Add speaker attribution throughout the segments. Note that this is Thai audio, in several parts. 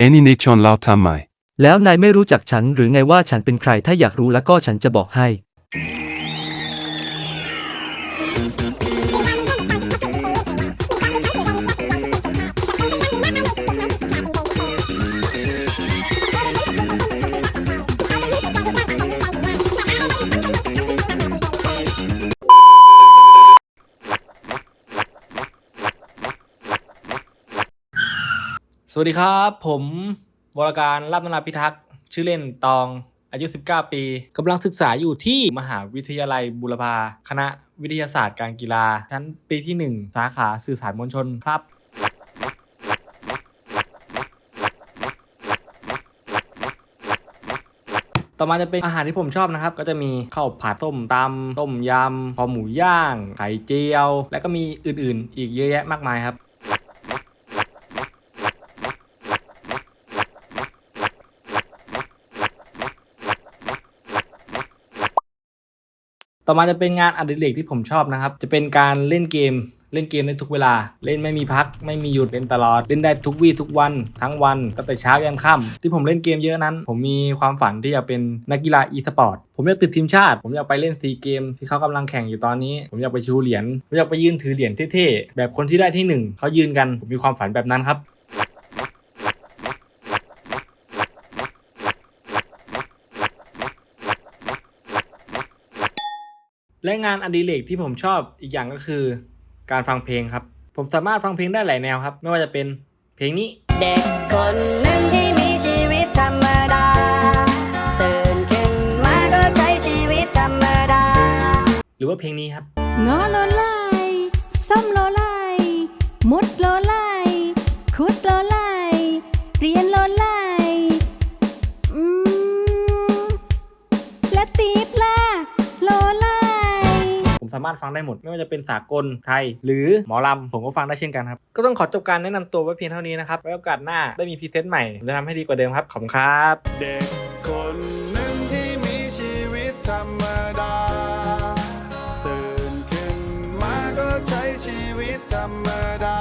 Speaker 1: Any Nichon Lao Tamai.
Speaker 2: แล้วนายไม่รู้จักฉันหรือไงว่าฉันเป็นใครถ้าอยากรู้แล้วก็ฉันจะบอกให้
Speaker 3: สวัสดีครับ ผมวรการรับนาพิทักษ์ชื่อเล่นตองอายุ 19 ปีกำลังศึกษาอยู่ที่มหาวิทยาลัยบุรพาคณะวิทยาศาสตร์การกีฬาชั้นปีที่ 1 สาขาสื่อสารมวลชนครับ ต่อมาจะเป็นอาหารที่ผมชอบนะครับ ก็จะมีข้าวผัดส้มตำต้มยำคอหมูย่างไข่เจียว และก็มีอื่นๆ อีกเยอะแยะมากมายครับ ต่อมาจะเป็นงานอดิเรกที่ผมชอบนะครับ จะเป็นการเล่นเกม เล่นเกมได้ทุกเวลา เล่นไม่มีพัก ไม่มีหยุดเล่นตลอด เล่นได้ทุกวี่ทุกวัน ทั้งวันตั้งแต่เช้ายันค่ำที่ผมเล่นเกมเยอะนั้น ผมมีความฝันที่จะเป็นนักกีฬาอีสปอร์ตผมอยากติดทีมชาติ ผมอยากไปเล่นซีเกมที่เขากำลังแข่งอยู่ตอนนี้ ผมอยากไปชูเหรียญผมอยากไปยืนถือเหรียญเท่ๆแบบคนที่ได้ที่หนึ่งเขายืนกันผมมีความฝันแบบนั้นครับ และงานอดิเรกที่ผมชอบอีกอย่างก็คือ การฟังเพลงครับ ผมสามารถฟังเพลงได้หลายแนวครับ ไม่ว่าจะเป็นเพลงนี้
Speaker 4: เด็กคนหนึ่งที่มีชีวิตธรรมดาตื่นขึ้นมาก็ใช้ชีวิตธรรมดา
Speaker 3: หรือว่าเพลงนี้ครับ
Speaker 5: งอโลไลส้
Speaker 3: สามารถฟังได้หมด ไม่ว่าจะเป็นสากลไทย หรือหมอลำผมก็ฟังได้เช่นกันครับก็ต้องขอจบการแนะนำตัวไว้เพียงเท่านี้นะครับไว้โอกาสหน้าได้มีพรีเซนต์ใหม่จะทำให้ดีกว่าเดิมครับขอบคุณครับ
Speaker 6: เด็กคนหนึ่งที่มีชีวิตธรรมดาตื่นขึ้นมาก็ใช้ชีวิตธรรมดา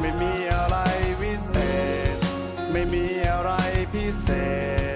Speaker 6: ไม่มีอะไรวิเศษ ไม่มีอะไรพิเศษ